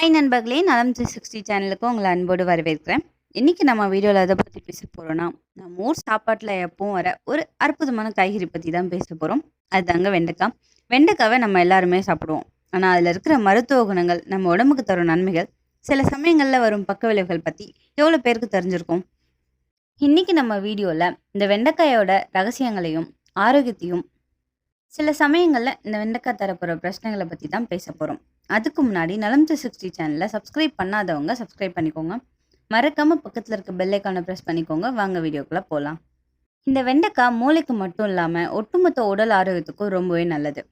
Hi நண்பர்களே நலம் three sixty சேனலுக்கு உங்களை அன்போடு வரவேற்கிறேன். இன்றைக்கி நம்ம வீடியோவில் எதை பற்றி பேச போகிறோன்னா நம்ம ஊர் சாப்பாட்டில் எப்பவும் வர ஒரு அற்புதமான காய்கறி பற்றி தான் பேச போகிறோம் அதுதாங்க வெண்டைக்காய். வெண்டைக்காவை நம்ம எல்லாருமே சாப்பிடுவோம். ஆனால் அதில் இருக்கிற மருத்துவ குணங்கள் நம்ம உடம்புக்கு தரும் நன்மைகள் சில சமயங்களில் வரும் பக்க விளைவுகள் பற்றி எவ்வளோ பேருக்கு தெரிஞ்சிருக்கும்? இன்றைக்கி நம்ம வீடியோவில் இந்த வெண்டைக்காயோட ரகசியங்களையும் ஆரோக்கியத்தையும் சில சமயங்களில் இந்த வெண்டைக்காய் தரப்போகிற பிரச்சனைகளை பற்றி தான் பேச போகிறோம் அதுக்கு முன்னாடி நலம் த்ரீ சிக்ஸ்டி சேனலை சப்ஸ்கிரைப் பண்ணாதவங்க சப்ஸ்கிரைப் பண்ணிக்கோங்க. மறக்காமல் பக்கத்தில் இருக்க பெல்லைக்கான ப்ரெஸ் பண்ணிக்கோங்க. வாங்க வீடியோக்குள்ளே போகலாம் இந்த வெண்டைக்காய் மூளைக்கு மட்டும் இல்லாமல் ஒட்டுமொத்த உடல் ஆரோக்கியத்துக்கும் ரொம்பவே நல்லது.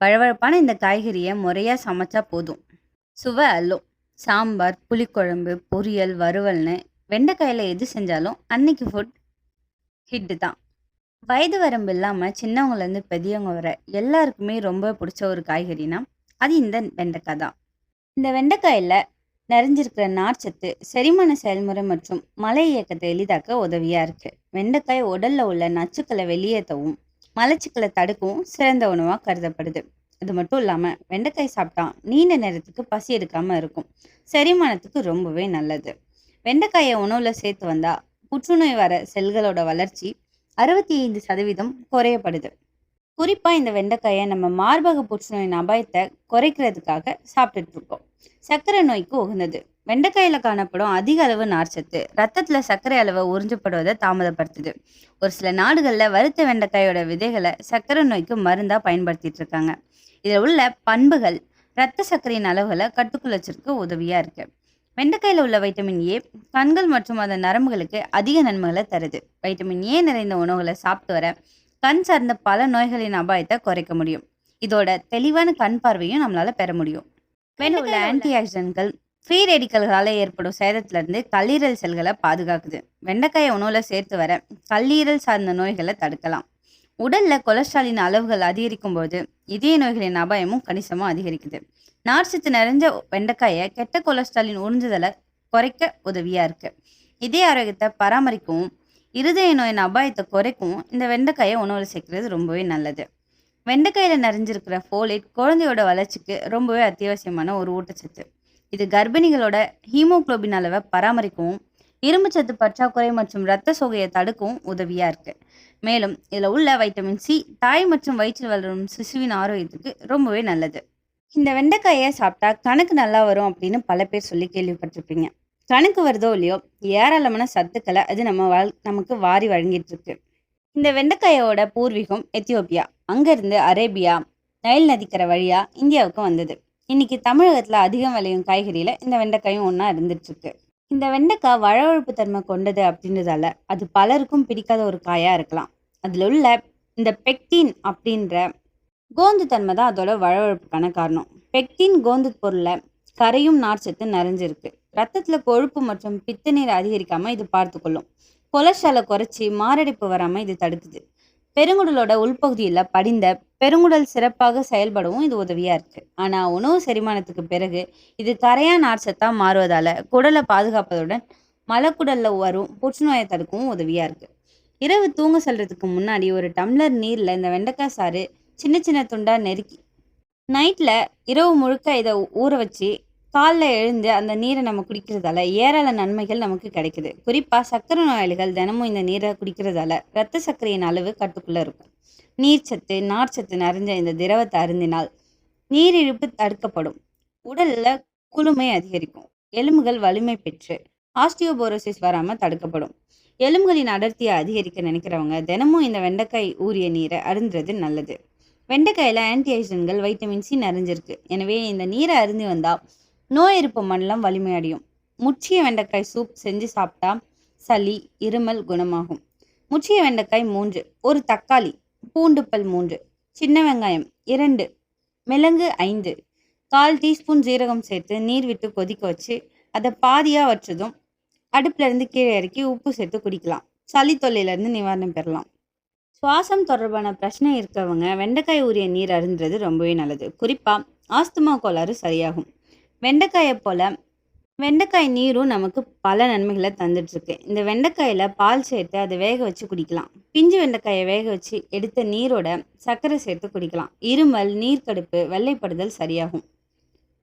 பழவழப்பான இந்த காய்கறியை முறையாக சமைச்சா போதும். சுவை அல்லும் சாம்பார் புளிக்குழம்பு பொரியல் வறுவல்னு வெண்டைக்காயில் எது செஞ்சாலும் அன்னைக்கு ஃபுட் ஹிட்டு தான். வயது வரம்பு இல்லாமல் சின்னவங்கலேருந்து பெரியவங்க வர எல்லாருக்குமே ரொம்ப பிடிச்ச ஒரு காய்கறினா அது இந்த வெண்டைக்காய் தான். இந்த வெண்டைக்காயில் நிறைஞ்சிருக்கிற நார்ச்சத்து செரிமான செயல்முறை மற்றும் மலை இயக்கத்தை எளிதாக்க உதவியாக இருக்குது வெண்டைக்காய் உடலில் உள்ள நச்சுக்களை வெளியேற்றவும் மலச்சிக்கலை தடுக்கவும் சிறந்த உணவாக கருதப்படுது. அது மட்டும் இல்லாமல் வெண்டைக்காய் சாப்பிட்டா நீண்ட நேரத்துக்கு பசி எடுக்காமல் இருக்கும். செரிமானத்துக்கு ரொம்பவே நல்லது. வெண்டைக்காயை உணவில் சேர்த்து வந்தால் புற்றுநோய் வர செல்களோட வளர்ச்சி அறுபத்தி ஐந்து சதவீதம் குறையப்படுது. குறிப்பாக இந்த வெண்டைக்காயை நம்ம மார்பக புற்றுநோயின் அபாயத்தை குறைக்கிறதுக்காக சாப்பிட்டுட்டு இருக்கோம். சர்க்கரை நோய்க்கு உகந்தது. வெண்டைக்காயில் காணப்படும் அதிக அளவு நார்ச்சத்து ரத்தத்தில் சர்க்கரை அளவை உறிஞ்சப்படுவதை தாமதப்படுத்துது. ஒரு சில நாடுகளில் வறுத்த வெண்டைக்காயோட விதைகளை சர்க்கரை நோய்க்கு மருந்தாக பயன்படுத்திட்டு இருக்காங்க. இதில் உள்ள பண்புகள் ரத்த சர்க்கரையின் அளவுகளை கட்டுக்குள் வச்சிருக்க உதவியாக இருக்கு. வெண்டைக்காயில் உள்ள வைட்டமின் ஏ கண்கள் மற்றும் அதன் நரம்புகளுக்கு அதிக நன்மைகளை தருது. வைட்டமின் ஏ நிறைந்த உணவுகளை சாப்பிட்டு வர கண் சார்ந்த பல நோய்களின் அபாயத்தை குறைக்க முடியும். இதோட தெளிவான கண் பார்வையும் நம்மளால பெற முடியும். வெண்டைக்காயில் உள்ள ஆன்டி ஆக்சிடென்ட்கள் ஃப்ரீ ரேடிக்கல்களால் ஏற்படும் சேதத்திலிருந்து கல்லீரல் செல்களை பாதுகாக்குது. வெண்டைக்காயை உணவுல சேர்த்து வர கல்லீரல் சார்ந்த நோய்களை தடுக்கலாம். உடல்ல கொலஸ்ட்ராலின் அளவுகள் அதிகரிக்கும் போது இதய நோய்களின் அபாயமும் கணிசமாக அதிகரிக்குது. நார்ச்சத்து நிறைஞ்ச வெண்டைக்காயை கெட்ட கொலஸ்ட்ராலின் உறிஞ்சுதலை குறைக்க உதவியா இருக்கு. இதய ஆரோக்கியத்தை பராமரிக்கவும் இருதய நோயின் அபாயத்தை குறைக்கும். இந்த வெண்டைக்காயை உணவில் சேர்க்கறது ரொம்பவே நல்லது. வெண்டைக்காயில் நிறைஞ்சிருக்கிற ஃபோலேட் குழந்தையோட வளர்ச்சிக்கு ரொம்பவே அத்தியாவசியமான ஒரு ஊட்டச்சத்து. இது கர்ப்பிணிகளோட ஹீமோகுளோபின் அளவை பராமரிக்கவும் இரும்புச்சத்து பற்றாக்குறை மற்றும் இரத்த சோகையை தடுக்கவும் உதவியாக இருக்குது மேலும் இதில் உள்ள வைட்டமின் சி தாய் மற்றும் வயிற்றில் வளரும் சிசுவின் ஆரோக்கியத்துக்கு ரொம்பவே நல்லது. இந்த வெண்டைக்காயை சாப்பிட்டா கணக்கு நல்லா வரும் அப்படின்னு பல பேர் சொல்லி கேள்விப்பட்டிருப்பீங்க. கணக்கு வருதோ இல்லையோ ஏராளமான சத்துக்களை அது நம்ம வாழ் நமக்கு வாரி வழங்கிட்டு இருக்கு இந்த வெண்டைக்காயோட பூர்வீகம் எத்தியோப்பியா. அங்கேருந்து அரேபியா நைல் நதிக்கரை வழியா இந்தியாவுக்கு வந்தது. இன்னைக்கு தமிழகத்தில் அதிகம் விளையும் காய்கறியில் இந்த வெண்டைக்காயும் ஒன்றா இருந்துட்டு இருக்கு இந்த வெண்டைக்காய் வழவழுப்பு தன்மை கொண்டது அப்படின்றதால அது பலருக்கும் பிடிக்காத ஒரு காயாக இருக்கலாம். அதில் உள்ள இந்த பெக்டின் அப்படின்ற கோந்து தன்மை தான் அதோட வழவழுப்புக்கான காரணம். பெக்டின் கோந்து பொருளில் கரையும் நார்ச்சத்து நிறைஞ்சிருக்கு. ரத்தத்தில் கொழுப்பு மற்றும் பித்த நீர் அதிகரிக்காமல் இது பார்த்துக்கொள்ளும் கொலஸ்ட்ராலை குறைச்சி மாரடைப்பு வராமல் இது தடுக்குது. பெருங்குடலோட உள்பகுதியில் படிந்த பெருங்குடல் சிறப்பாக செயல்படவும் இது உதவியாக இருக்குது ஆனால் உணவு செரிமானத்துக்கு பிறகு இது கரையா நார்ச்சத்தாக மாறுவதால் குடலை பாதுகாப்பதுடன் மலக்குடலில் வரும் புற்றுநோயை தடுக்கவும் உதவியாக இருக்குது இரவு தூங்க செல்றதுக்கு முன்னாடி ஒரு டம்ளர் நீரில் இந்த வெண்டைக்காய் சாறு சின்ன சின்ன துண்டாக நெருக்கி நைட்டில் இரவு முழுக்க இதை ஊற வச்சு காலில் எழுந்து அந்த நீரை நம்ம குடிக்கிறதால ஏராள நன்மைகள் நமக்கு கிடைக்குது. குறிப்பாக சர்க்கரை நோயாளிகள் தினமும் இந்த நீரை குடிக்கிறதால இரத்த சர்க்கரையின் அளவு கட்டுக்குள்ளே இருக்கும். நீர்ச்சத்து நார்ச்சத்து நிறைஞ்ச இந்த திரவத்தை அருந்தினால் நீரிழிப்பு தடுக்கப்படும். உடலில் குளுமை அதிகரிக்கும். எலும்புகள் வலிமை பெற்று ஆஸ்டியோபோரோசிஸ் வராமல் தடுக்கப்படும். எலும்புகளின் அடர்த்தியை அதிகரிக்க நினைக்கிறவங்க தினமும் இந்த வெண்டைக்காய் ஊறிய நீரை அருந்துறது நல்லது. வெண்டைக்காயில் ஆன்டி ஆக்சிடென்ட்கள் வைட்டமின் சி நிறைஞ்சிருக்கு. எனவே இந்த நீரை அருந்தி வந்தால் நோய் எதிர்ப்பு மண்டலம் வலிமையடையும். முற்றிய வெண்டைக்காய் சூப் செஞ்சு சாப்பிட்டா சளி இருமல் குணமாகும். முற்றிய வெண்டைக்காய் மூன்று. ஒரு தக்காளி பூண்டு பல் மூன்று. சின்ன வெங்காயம் இரண்டு. மிளகு ஐந்து. கால் டீஸ்பூன் ஜீரகம் சேர்த்து நீர் விட்டு கொதிக்க வச்சு அதை பாதியாக வச்சதும் அடுப்புலேருந்து கீழே இறக்கி உப்பு சேர்த்து குடிக்கலாம். சளி தொல்லையிலேருந்து நிவாரணம் பெறலாம். சுவாசம் தொடர்பான பிரச்சனை இருக்கவங்க வெண்டைக்காய் உரிய நீர் அருந்துறது ரொம்பவே நல்லது. குறிப்பாக ஆஸ்துமா கோளாறு சரியாகும். வெண்டைக்காயை போல் வெண்டைக்காய் நீரும் நமக்கு பல நன்மைகளை தந்துட்டுருக்கு. இந்த வெண்டைக்காயில் பால் சேர்த்து அதை வேக வச்சு குடிக்கலாம். பிஞ்சு வெண்டைக்காயை வேக வச்சு எடுத்த நீரோட சர்க்கரை சேர்த்து குடிக்கலாம். இருமல் நீர்க்கடுப்பு வெள்ளைப்படுதல் சரியாகும்.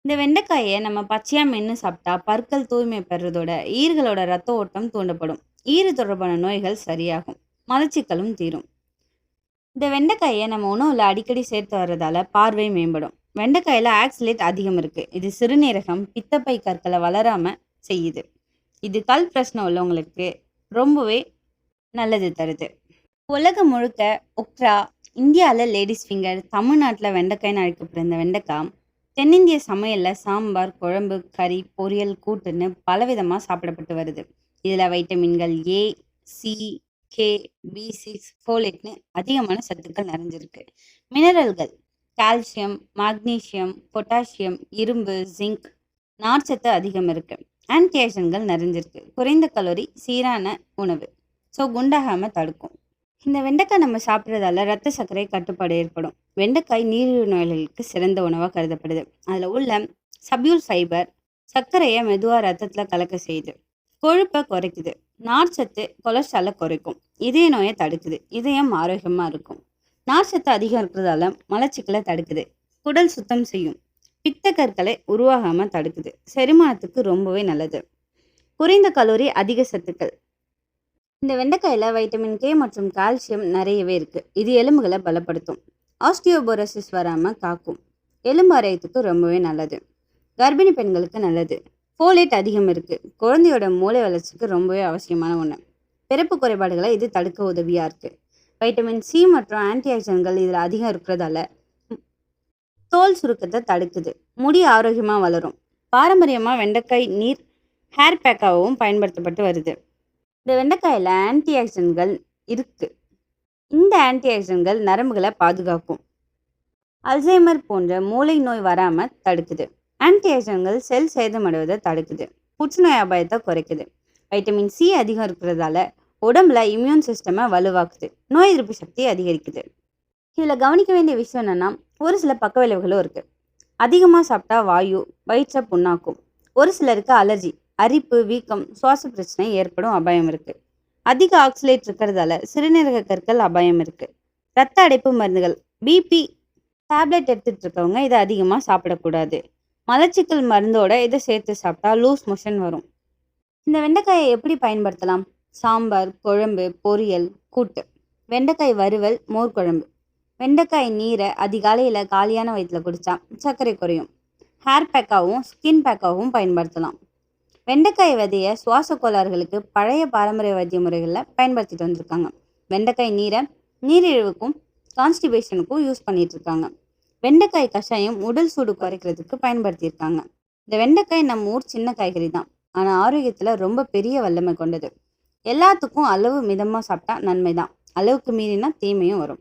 இந்த வெண்டைக்காயை நம்ம பச்சையாக மென்று சாப்பிட்டா பற்கள் தூய்மை பெறுறதோட ஈர்களோட ரத்த ஓட்டம் தூண்டப்படும். ஈறு தொடர்பான நோய்கள் சரியாகும். மலச்சிக்கலும் தீரும். இந்த வெண்டைக்காயை நம்ம உணவில் அடிக்கடி சேர்த்து வர்றதால பார்வை மேம்படும். வெண்டைக்காயில் ஆக்சிலேட் அதிகம் இருக்குது இது சிறுநீரகம் பித்தப்பை கற்களை வளராமல் செய்யுது. இது கல் பிரச்சனை உள்ளவங்களுக்கு ரொம்பவே நல்லது தருது. உலகம் முழுக்க ஒக்ரா இந்தியாவில் லேடிஸ் ஃபிங்கர் தமிழ்நாட்டில் வெண்டைக்காய்னு அழைக்கப்படுற வெண்டைக்காய் தென்னிந்திய சமையலில் சாம்பார் குழம்பு கறி பொரியல் கூட்டுன்னு பலவிதமாக சாப்பிடப்பட்டு வருது. இதில் வைட்டமின்கள் A C K B six ஃபோலேட்னு அதிகமான சத்துக்கள் நிறைஞ்சிருக்கு. மினரல்கள் கால்சியம் மாக்னீசியம் பொட்டாசியம் இரும்பு ஜிங்க் நார்ச்சத்து அதிகம் இருக்குது ஆன்டிஆக்சிடன்ட்கள் நிறைஞ்சிருக்கு. குறைந்த கலோரி சீரான உணவு. ஸோ குண்டாகாமல் தடுக்கும். இந்த வெண்டைக்காய் நம்ம சாப்பிட்றதால ரத்த சர்க்கரை கட்டுப்பாடு ஏற்படும். வெண்டைக்காய் நீரிழிவு நோயாளிகளுக்கு சிறந்த உணவாக கருதப்படுது. அதில் உள்ள சப்யூல் ஃபைபர் சர்க்கரையை மெதுவாக ரத்தத்தில் கலக்க செய்யுது. கொழுப்பை குறைக்குது. நார்ச்சத்து கொலஸ்ட்ராலை குறைக்கும். இதய நோயை தடுக்குது. இதயம் ஆரோக்கியமாக இருக்கும். நார்ச்சத்து அதிகம் இருக்கிறதால மலச்சிக்கலை தடுக்குது. குடல் சுத்தம் செய்யும். பித்த கற்களை உருவாகாமல் தடுக்குது. செரிமானத்துக்கு ரொம்பவே நல்லது. குறைந்த கலோரி அதிக சத்துக்கள். இந்த வெண்டைக்காயில் வைட்டமின் கே மற்றும் கால்சியம் நிறையவே இருக்குது இது எலும்புகளை பலப்படுத்தும். ஆஸ்டியோபோரோசிஸ் வராமல் காக்கும். எலும்பு அரையத்துக்கு ரொம்பவே நல்லது. கர்ப்பிணி பெண்களுக்கு நல்லது. ஃபோலேட் அதிகம் இருக்குது குழந்தையோட மூளை வளர்ச்சிக்கு ரொம்பவே அவசியமான ஒன்று பிறப்பு குறைபாடுகளை இது தடுக்க உதவியாக இருக்குது வைட்டமின் சி மற்றும் ஆன்டிஆக்சிடன்ட்கள் இதில் அதிகம் இருக்கிறதால தோல் சுருக்கத்தை தடுக்குது. முடி ஆரோக்கியமாக வளரும். பாரம்பரியமாக வெண்டைக்காய் நீர் ஹேர் பேக்காகவும் பயன்படுத்தப்பட்டு வருது. இந்த வெண்டைக்காயில் ஆன்டிஆக்சிடன்ட்கள் இருக்குது இந்த ஆன்டிஆக்சிடன்ட்கள் நரம்புகளை பாதுகாக்கும். அல்சைமர் போன்ற மூளை நோய் வராமல் தடுக்குது. ஆன்டிஆக்சிடன்ட்கள் செல் சேதமடைவதை தடுக்குது. புற்றுநோய் அபாயத்தை குறைக்குது. வைட்டமின் சி அதிகம் இருக்கிறதால உடம்புல இம்யூன் சிஸ்டமை வலுவாக்குது. நோய் எதிர்ப்பு சக்தி அதிகரிக்குது. இதில் கவனிக்க வேண்டிய விஷயம் என்னென்னா ஒரு சில பக்க விளைவுகளும் இருக்குது அதிகமாக சாப்பிட்டா வாயு வயிற்றை புண்ணாக்கும். ஒரு சிலருக்கு அலர்ஜி அரிப்பு வீக்கம் சுவாச பிரச்சனை ஏற்படும் அபாயம் இருக்குது அதிக ஆக்சிலேட் இருக்கிறதால சிறுநீரக கற்கள் அபாயம் இருக்குது ரத்த அடைப்பு மருந்துகள் பிபி டேப்லெட் எடுத்துகிட்டு இருக்கவங்க இதை அதிகமாக சாப்பிடக்கூடாது. மலச்சிக்கல் மருந்தோட இதை சேர்த்து சாப்பிட்டா லூஸ் மோஷன் வரும். இந்த வெண்டைக்காயை எப்படி பயன்படுத்தலாம்? சாம்பார் குழம்பு பொரியல் கூட்டு. வெண்டைக்காய் வறுவல் மோர் குழம்பு. வெண்டைக்காய் நீரை அதிகாலையில் காலியான வயிற்றில் குடித்தா சர்க்கரை குறையும். ஹேர் பேக்காகவும் ஸ்கின் பேக்காகவும் பயன்படுத்தலாம். வெண்டைக்காய் விதையை சுவாச கோளாறுகளுக்கு பழைய பாரம்பரிய வைத்திய முறைகளில் பயன்படுத்திட்டு வந்திருக்காங்க. வெண்டைக்காய் நீரை நீரிழிவுக்கும் கான்ஸ்டிபேஷனுக்கும் யூஸ் பண்ணிட்டு இருக்காங்க. வெண்டைக்காய் கஷாயம் உடல் சூடு குறைக்கிறதுக்கு பயன்படுத்தியிருக்காங்க. இந்த வெண்டைக்காய் நம்ம ஊர் சின்ன காய்கறி தான். ஆனால் ஆரோக்கியத்தில் ரொம்ப பெரிய வல்லமை கொண்டது. எல்லாத்துக்கும் அளவு மிதமாக சாப்பிட்டா நன்மை தான் அளவுக்கு மீறினா தீமையும் வரும்.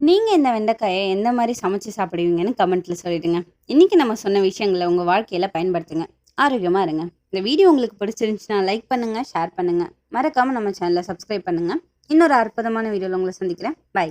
நீங்கள் இந்த வெண்டைக்காயை எந்த மாதிரி சமைச்சு சாப்பிடுவீங்கன்னு கமெண்ட்டில் சொல்லிடுங்க. இன்றைக்கி நம்ம சொன்ன விஷயங்களை உங்கள் வாழ்க்கையில் பயன்படுத்துங்க. ஆரோக்கியமாக இருங்க. இந்த வீடியோ உங்களுக்கு பிடிச்சிருந்துச்சுன்னா லைக் பண்ணுங்கள் ஷேர் பண்ணுங்கள் மறக்காமல் நம்ம சேனலை சப்ஸ்கிரைப் பண்ணுங்கள் இன்னொரு அற்புதமான வீடியோவில் உங்களை சந்திக்கிறேன். பை